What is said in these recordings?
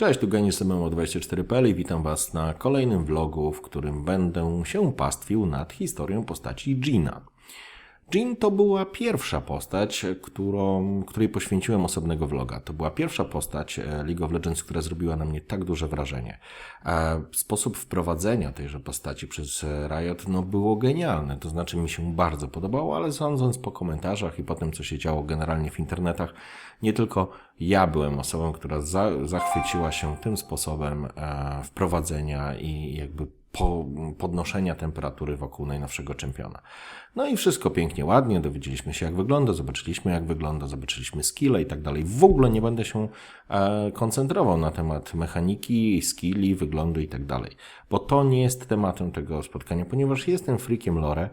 Cześć, tu Genius MMO24.pl i witam Was na kolejnym vlogu, w którym będę się pastwił nad historią postaci Gina. Jean to była pierwsza postać, którą, której poświęciłem osobnego vloga. To była pierwsza postać e, League of Legends, która zrobiła na mnie tak duże wrażenie. A sposób wprowadzenia tejże postaci przez Riot no, było genialne. To znaczy mi się bardzo podobało, ale sądząc po komentarzach i po tym, co się działo generalnie w internetach, nie tylko ja byłem osobą, która za, zachwyciła się tym sposobem e, wprowadzenia i jakby po, podnoszenia temperatury wokół najnowszego czempiona. No i wszystko pięknie, ładnie, dowiedzieliśmy się jak wygląda, zobaczyliśmy jak wygląda, zobaczyliśmy skille i tak dalej. W ogóle nie będę się e, koncentrował na temat mechaniki, skilli, wyglądu i tak dalej, bo to nie jest tematem tego spotkania, ponieważ jestem freakiem lore,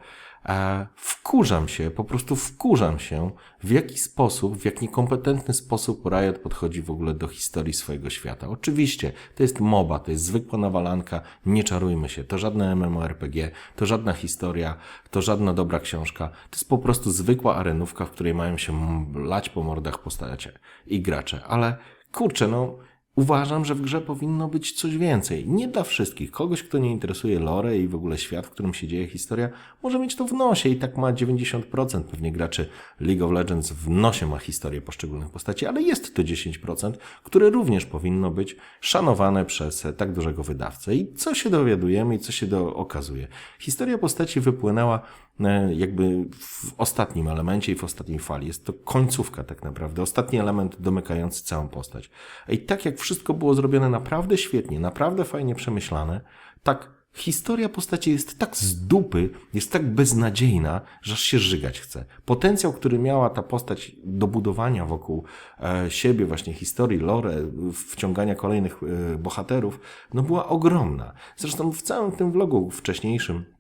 wkurzam się, po prostu wkurzam się, w jaki sposób, w jaki niekompetentny sposób Riot podchodzi w ogóle do historii swojego świata. Oczywiście, to jest MOBA, to jest zwykła nawalanka, nie czarujmy się, to żadne MMORPG, to żadna historia, to żadna dobra książka, to jest po prostu zwykła arenówka, w której mają się lać po mordach postacie i gracze, ale kurczę, no Uważam, że w grze powinno być coś więcej. Nie dla wszystkich. Kogoś, kto nie interesuje lore i w ogóle świat, w którym się dzieje historia, może mieć to w nosie i tak ma 90% pewnie graczy League of Legends w nosie ma historię poszczególnych postaci, ale jest to 10%, które również powinno być szanowane przez tak dużego wydawcę. I co się dowiadujemy i co się do okazuje? Historia postaci wypłynęła E, jakby w ostatnim elemencie i w ostatniej fali. Jest to końcówka tak naprawdę, ostatni element domykający całą postać. I tak jak wszystko było zrobione naprawdę świetnie, naprawdę fajnie przemyślane, tak historia postaci jest tak z dupy, jest tak beznadziejna, że aż się żygać chce. Potencjał, który miała ta postać do budowania wokół e, siebie, właśnie historii, lore, wciągania kolejnych e, bohaterów, no była ogromna. Zresztą w całym tym vlogu wcześniejszym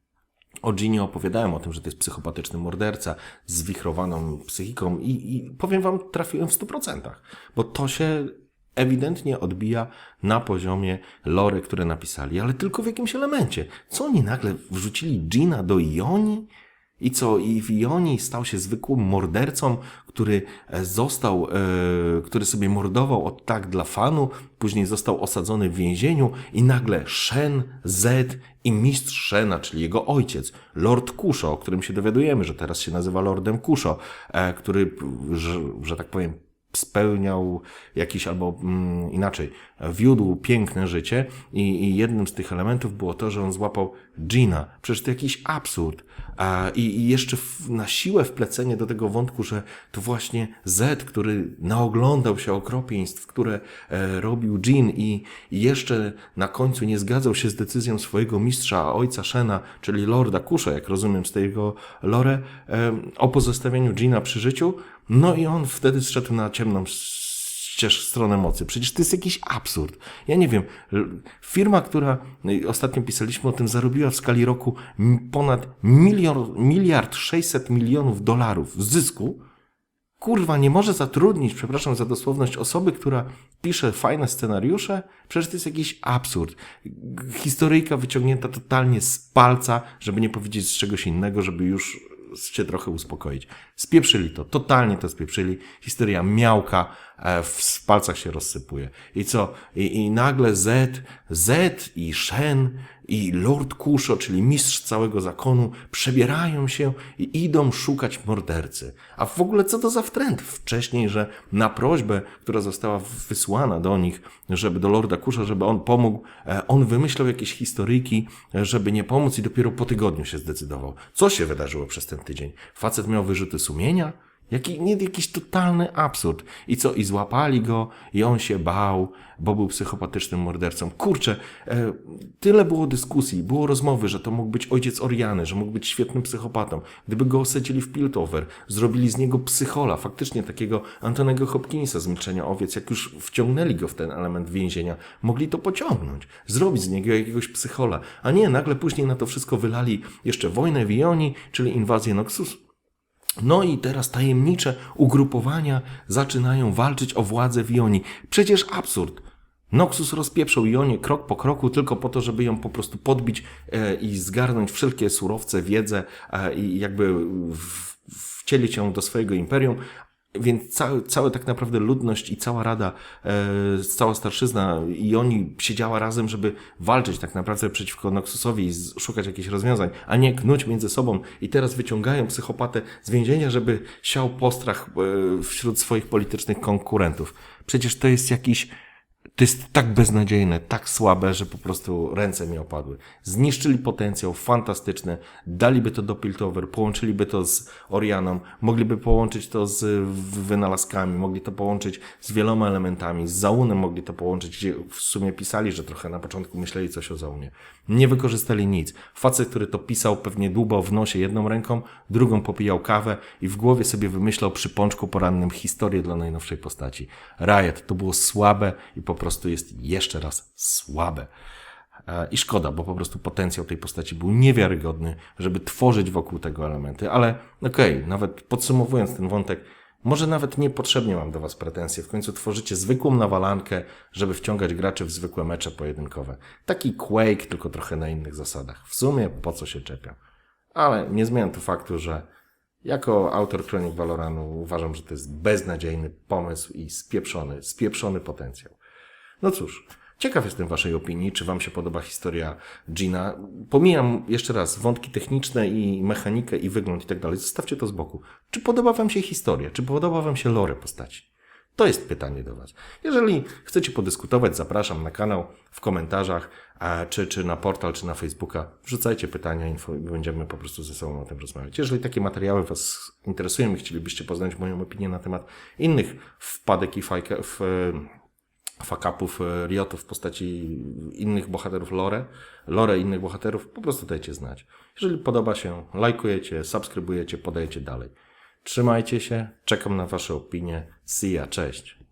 o Ginie opowiadałem o tym, że to jest psychopatyczny morderca z zwichrowaną psychiką i, i powiem wam, trafiłem w 100%, bo to się ewidentnie odbija na poziomie lory, które napisali, ale tylko w jakimś elemencie. Co oni nagle wrzucili Gina do Ioni? I co, i w Ionii stał się zwykłym mordercą, który e, został, e, który sobie mordował od tak dla fanu, później został osadzony w więzieniu i nagle Shen, Zed i mistrz Shena, czyli jego ojciec, Lord Kusho, o którym się dowiadujemy, że teraz się nazywa Lordem Kusho, e, który, że, że tak powiem, spełniał jakiś albo mm, inaczej, wiódł piękne życie i, i, jednym z tych elementów było to, że on złapał Gina. Przecież to jakiś absurd. A, i, I jeszcze w, na siłę wplecenie do tego wątku, że to właśnie Z, który naoglądał się okropieństw, które e, robił Jean i, i jeszcze na końcu nie zgadzał się z decyzją swojego mistrza, ojca Shena, czyli Lorda Kusza, jak rozumiem z tego lore, e, o pozostawieniu Gina przy życiu, no i on wtedy zszedł na ciemną ścież stronę mocy. Przecież to jest jakiś absurd. Ja nie wiem. Firma, która no ostatnio pisaliśmy o tym, zarobiła w skali roku ponad milion, miliard 600 milionów dolarów zysku, kurwa, nie może zatrudnić, przepraszam za dosłowność, osoby, która pisze fajne scenariusze? Przecież to jest jakiś absurd. Historyjka wyciągnięta totalnie z palca, żeby nie powiedzieć z czegoś innego, żeby już się trochę uspokoić. Spieprzyli to, totalnie to spieprzyli. Historia miałka w palcach się rozsypuje. I co? I, i nagle Z, Z i Shen i Lord Kusho, czyli mistrz całego zakonu, przebierają się i idą szukać mordercy. A w ogóle co to za wtręt? Wcześniej, że na prośbę, która została wysłana do nich, żeby do Lorda Kusho, żeby on pomógł, e, on wymyślał jakieś historyjki, żeby nie pomóc i dopiero po tygodniu się zdecydował. Co się wydarzyło przez ten tydzień? Facet miał wyrzuty sumienia? Jaki, nie, jakiś totalny absurd. I co? I złapali go, i on się bał, bo był psychopatycznym mordercą. Kurczę, e, tyle było dyskusji, było rozmowy, że to mógł być ojciec Oriany, że mógł być świetnym psychopatą. Gdyby go osadzili w Piltover, zrobili z niego psychola, faktycznie takiego Antonego Hopkinsa z Milczenia Owiec, jak już wciągnęli go w ten element więzienia, mogli to pociągnąć, zrobić z niego jakiegoś psychola. A nie, nagle później na to wszystko wylali jeszcze wojnę w Ionii, czyli inwazję Noxus no i teraz tajemnicze ugrupowania zaczynają walczyć o władzę w Ionii. Przecież absurd. Noxus rozpieprzał Ionię krok po kroku tylko po to, żeby ją po prostu podbić e, i zgarnąć wszelkie surowce, wiedzę e, i jakby wcielić ją do swojego imperium, Więc cały, cała tak naprawdę ludność i cała rada, e, cała starszyzna i oni siedziała razem, żeby walczyć tak naprawdę przeciwko Noxusowi i szukać jakichś rozwiązań, a nie knuć między sobą i teraz wyciągają psychopatę z więzienia, żeby siał postrach e, wśród swoich politycznych konkurentów. Przecież to jest jakiś to jest tak beznadziejne, tak słabe, że po prostu ręce mi opadły. Zniszczyli potencjał fantastyczny, daliby to do Piltover, połączyliby to z Orianą, mogliby połączyć to z wynalazkami, mogli to połączyć z wieloma elementami, z Zaunem mogli to połączyć, gdzie w sumie pisali, że trochę na początku myśleli coś o Zaunie. Nie wykorzystali nic. Facet, który to pisał, pewnie dłubał w nosie jedną ręką, drugą popijał kawę i w głowie sobie wymyślał przy pączku porannym historię dla najnowszej postaci. Riot to było słabe i po prostu jest jeszcze raz słabe. E, I szkoda, bo po prostu potencjał tej postaci był niewiarygodny, żeby tworzyć wokół tego elementy, ale okej, nawet podsumowując ten wątek, może nawet niepotrzebnie mam do Was pretensje. W końcu tworzycie zwykłą nawalankę, żeby wciągać graczy w zwykłe mecze pojedynkowe. Taki Quake, tylko trochę na innych zasadach. W sumie po co się czepia? Ale nie zmienia to faktu, że jako autor Kronik Valoranu uważam, że to jest beznadziejny pomysł i spieprzony, spieprzony potencjał. No cóż, ciekaw jestem Waszej opinii, czy Wam się podoba historia Gina. Pomijam jeszcze raz wątki techniczne i mechanikę i wygląd i tak dalej. Zostawcie to z boku. Czy podoba Wam się historia? Czy podoba Wam się lore postaci? To jest pytanie do Was. Jeżeli chcecie podyskutować, zapraszam na kanał, w komentarzach, czy, czy na portal, czy na Facebooka. Wrzucajcie pytania, info będziemy po prostu ze sobą o tym rozmawiać. Jeżeli takie materiały Was interesują i chcielibyście poznać moją opinię na temat innych wpadek i fajka, w, fakapów e, Riotów w postaci innych bohaterów lore, lore innych bohaterów, po prostu dajcie znać. Jeżeli podoba się, lajkujecie, subskrybujecie, podajecie dalej. Trzymajcie się, czekam na Wasze opinie. See ya, cześć.